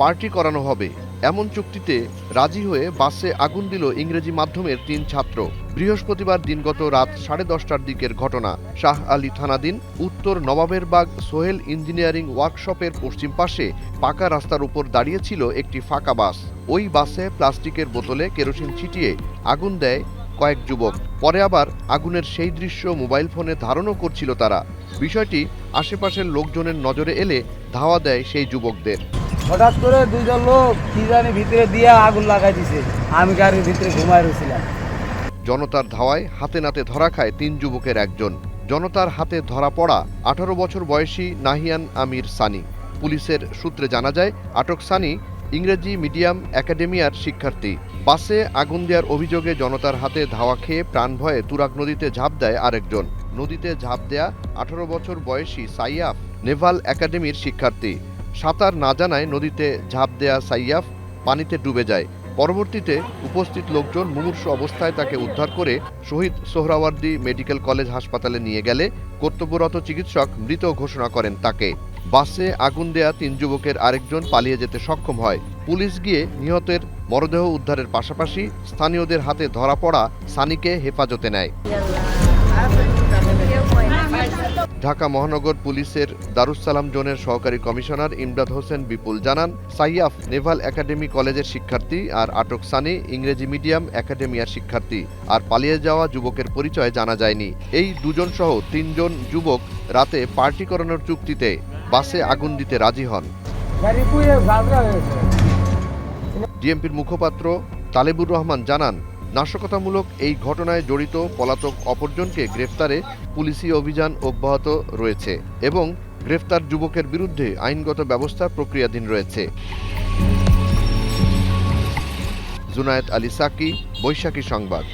Party করানো হবে। এমন চুক্তিতে রাজি হয়ে বাসে আগুন দিল ইংরেজি মাধ্যমের তিন ছাত্র। বৃহস্পতিবার দিনগত রাত সাড়ে দশটার দিকের ঘটনা। শাহ আলী থানাদিন উত্তর নবাবের বাগ সোহেল ইঞ্জিনিয়ারিং ওয়ার্কশপের পশ্চিম পাশে পাকা রাস্তার উপর দাঁড়িয়েছিল একটি ফাঁকা বাস। ওই বাসে প্লাস্টিকের বোতলে কেরোসিন ছিটিয়ে আগুন দেয় কয়েক যুবক। পরে আবার আগুনের সেই দৃশ্য মোবাইল ফোনে ধারণও করছিল তারা। বিষয়টি আশেপাশের লোকজনের নজরে এলে ধাওয়া দেয় সেই যুবকদের। হঠাৎ করে দুইজন লোক কি জানি ভিতরে দিয়ে আগুন লাগাই দিছে। আমি গাড়ির ভিতরে ঘুমাই রয়েছিলাম জনতার ধাওয়ায় হাতে নাতে ধরা খায় তিন যুবকের একজন। জনতার হাতে ধরা পড়া আঠারো বছর বয়সী নাহিয়ান আমির সানি। পুলিশের সূত্রে জানা যায়, আটক সানি ইংরেজি মিডিয়াম একাডেমিয়ার শিক্ষার্থী। বাসে আগুন দেওয়ার অভিযোগে জনতার হাতে ধাওয়া খেয়ে প্রাণ ভয়ে তুরাগ নদীতে ঝাঁপ দেয় আরেকজন। নদীতে ঝাঁপ দেয়া আঠারো বছর বয়সী সাইয়াফ নেভাল একাডেমির শিক্ষার্থী। সাঁতার না জানায় নদীতে ঝাঁপ দেয়া সাইয়াফ পানিতে ডুবে যায়। পরবর্তীতে উপস্থিত লোকজন মুমূর্ষু অবস্থায় তাকে উদ্ধার করে শহীদ সোহরাওয়ার্দী মেডিকেল কলেজ হাসপাতালে নিয়ে গেলে কর্তব্যরত চিকিৎসক মৃত ঘোষণা করেন তাকে। বাসে আগুন দেয়া তিন যুবকের আরেকজন পালিয়ে যেতে সক্ষম হয়। পুলিশ গিয়ে নিহতের মরদেহ উদ্ধারের পাশাপাশি স্থানীয়দের হাতে ধরা পড়া সানিকে হেফাজতে নেয়। ঢাকা মহানগর পুলিশের দারুসালাম জোনের সহকারী কমিশনার ইমদাদ হোসেন বিপুল জানান, সাইয়াফ নেভাল একাডেমি কলেজের শিক্ষার্থী আর আটক সানি ইংরেজি মিডিয়াম একাডেমিয়ার শিক্ষার্থী। আর পালিয়ে যাওয়া যুবকের পরিচয় জানা যায়নি। এই দুজন সহ তিনজন যুবক রাতে পার্টি করানোর চুক্তিতে বাসে আগুন দিতে রাজি হন। ডিএমপির মুখপাত্র তালেবুর রহমান জানান নাশকতামূলক এই ঘটনায় জড়িত পলাতক অপরজনকে গ্রেফতারে পুলিশি অভিযান অব্যাহত রয়েছে এবং গ্রেফতার যুবকের বিরুদ্ধে আইনগত ব্যবস্থা প্রক্রিয়াধীন রয়েছে। জুনায়েত আলী সাকি, বৈশাখী সংবাদ।